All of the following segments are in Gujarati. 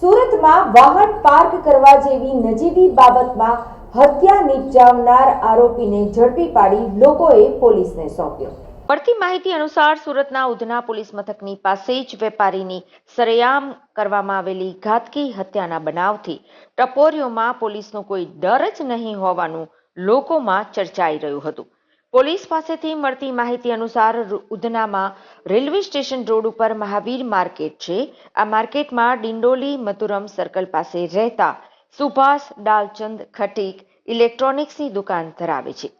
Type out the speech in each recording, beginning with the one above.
સુરતમાં વાહન પાર્ક કરવા જેવી નજીવી બાબતમાં હત્યા નિપજાવનાર આરોપીને ઝડપી પાડી લોકોએ પોલીસને સોંપ્યો. મળતી માહિતી અનુસાર સુરતના ઉધના પોલીસ મથકની પાસે જ વેપારીની સરેઆમ કરવામાં આવેલી ઘાતકી હત્યાના બનાવથી ટપોરીઓમાં પોલીસનો કોઈ ડર જ નહીં હોવાનું લોકોમાં ચર્ચાઈ રહ્યું હતું. પોલીસ પાસેથી મળતી માહિતી અનુસાર ઉધનામાં રેલવે સ્ટેશન રોડ ઉપર મહાવીર માર્કેટ છે. આ માર્કેટમાં ડિંડોલી મથુરમ સર્કલ પાસે રહેતા સુભાષ ડાલચંદ ખટીક ઇલેક્ટ્રોનિક્સની દુકાન ધરાવે છે.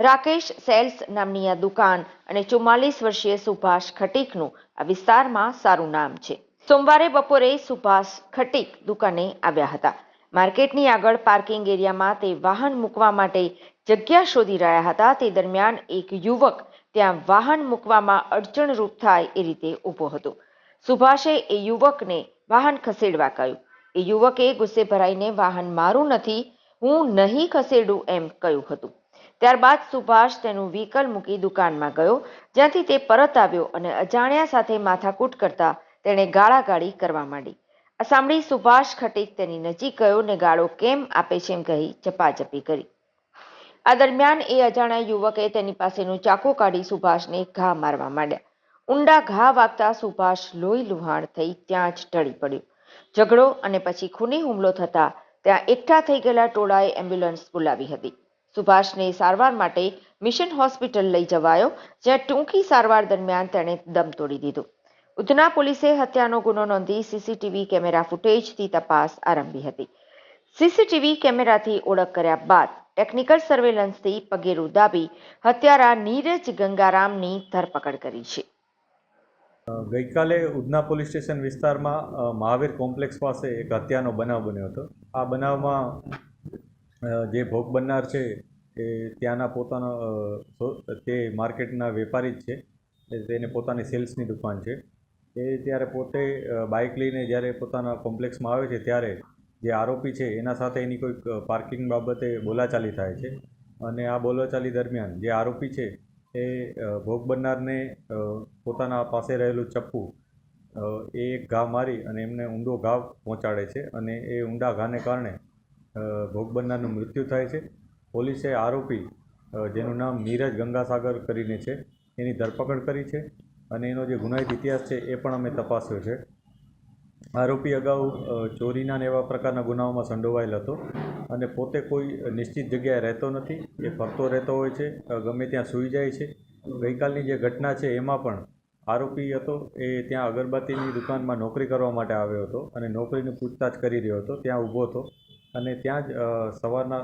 રાકેશ સેલ્સ નામની આ દુકાન અને ચુમ્માલીસ વર્ષીય સુભાષ ખટીકનું આ વિસ્તારમાં સારું નામ છે. સોમવારે બપોરે સુભાષ ખટીક દુકાને આવ્યા હતા. માર્કેટની આગળ પાર્કિંગ એરિયામાં તે વાહન મૂકવા માટે જગ્યા શોધી રહ્યા હતા. તે દરમિયાન એક યુવક ત્યાં વાહન મૂકવામાં અડચણરૂપ થાય એ રીતે ઊભો હતો. સુભાષે એ યુવકને વાહન ખસેડવા કહ્યું. એ યુવકે ગુસ્સે ભરાઈને, વાહન મારું નથી, હું નહીં ખસેડું એમ કહ્યું હતું. ત્યારબાદ સુભાષ તેનું વ્હીકલ મૂકી દુકાનમાં ગયો, જ્યાંથી તે પરત આવ્યો અને અજાણ્યા સાથે માથાકૂટ કરતા તેણે ગાળાગાળી કરવા માંડી. આ સાંભળી સુભાષ ખટીક તેની નજીક ગયો ને ગાળો કેમ આપે છે એમ કહી ચપાચપી કરી. આ દરમિયાન એ અજાણ્યા યુવકે તેની પાસેનું ચાકુ કાઢી સુભાષને ઘા મારવા માંડ્યા. ઊંડા ઘા વાગતા સુભાષ લોહી લુહાણ થઈ ત્યાં જ ઢળી પડ્યો. ઝઘડો અને પછી ખૂની હુમલો થતા ત્યાં એકઠા થઈ ગયેલા ટોળાએ એમ્બ્યુલન્સ બોલાવી હતી. સુભાષને સારવાર માટે મિશન હોસ્પિટલ લઈ જવાયો, જ્યાં ટૂંકી સારવાર દરમિયાન તેણે દમ તોડી દીધો. ઉધના પોલીસે હત્યાનો ગુનો નોંધી સીસીટીવી કેમેરા ફૂટેજથી તપાસ આરંભી હતી. સીસીટીવી કેમેરાથી ઓળખ કર્યા બાદ ટેકનિકલ સર્વેલન્સથી પગેરું દાબી હત્યારા નીરજ ગંગારામની ધરપકડ કરી છે. ગઈકાલે ઉધના પોલીસ સ્ટેશન વિસ્તારમાં મહાવીર કોમ્પ્લેક્સ પાસે એક હત્યાનો બનાવ બન્યો હતો. આ બનાવમાં જે ભોગ બનનાર છે એ ત્યાંના પોતાનો તે માર્કેટના વેપારી જ છે. તેને પોતાની સેલ્સની દુકાન છે. એ ત્યારે પોતે બાઇક લઈને જ્યારે પોતાના કોમ્પ્લેક્સમાં આવે છે ત્યારે જે આરોપી છે, એના સાથે એની કોઈક પાર્કિંગ બાબતે બોલાચાલી થાય છે. અને આ બોલાચાલી દરમિયાન જે આરોપી છે, એ ભોગ બનનારને પોતાના પાસે રહેલું ચપ્પુ એ એક ઘા મારી અને એમને ઊંડો ઘા પહોંચાડે છે અને એ ઊંડા ઘાને કારણે ભોગ બનનારનું મૃત્યુ થાય છે. પોલીસે આરોપી જેનું નામ નીરજ ગંગાસાગર કરીને છે, એની ધરપકડ કરી છે અને એનો જે ગુનાહિત ઇતિહાસ છે, એ પણ અમે તપાસ્યો છે. આરોપી અગાઉ ચોરીના ને એવા પ્રકારના ગુનાઓમાં સંડોવાયેલ હતો અને પોતે કોઈ નિશ્ચિત જગ્યાએ રહેતો નથી. એ ફરતો રહેતો હોય છે ગમે ત્યાં સૂઈ જાય છે. ગઈકાલની જે ઘટના છે એમાં પણ આરોપી હતો, એ ત્યાં અગરબત્તીની દુકાનમાં નોકરી કરવા માટે આવ્યો હતો અને નોકરીની પૂછતાછ કરી રહ્યો હતો, ત્યાં ઊભો હતો અને ત્યાં જ સવારના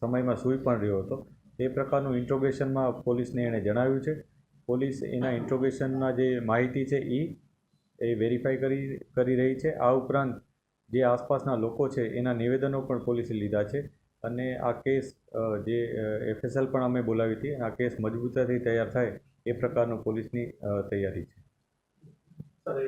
સમયમાં સૂઈ પણ રહ્યો હતો. એ પ્રકારનું ઇન્ટ્રોગેશનમાં પોલીસને એણે જણાવ્યું છે. પોલીસ એના ઇન્ટ્રોગેશનના જે માહિતી છે એ એ વેરીફાઈ કરી કરી રહી છે. આ ઉપરાંત જે આસપાસના લોકો છે, એના નિવેદનો પણ પોલીસે લીધા છે અને આ કેસ જે એફએસએલ પણ અમે બોલાવી હતી આ કેસ મજબૂતાથી તૈયાર થાય એ પ્રકારનો પોલીસની તૈયારી છે.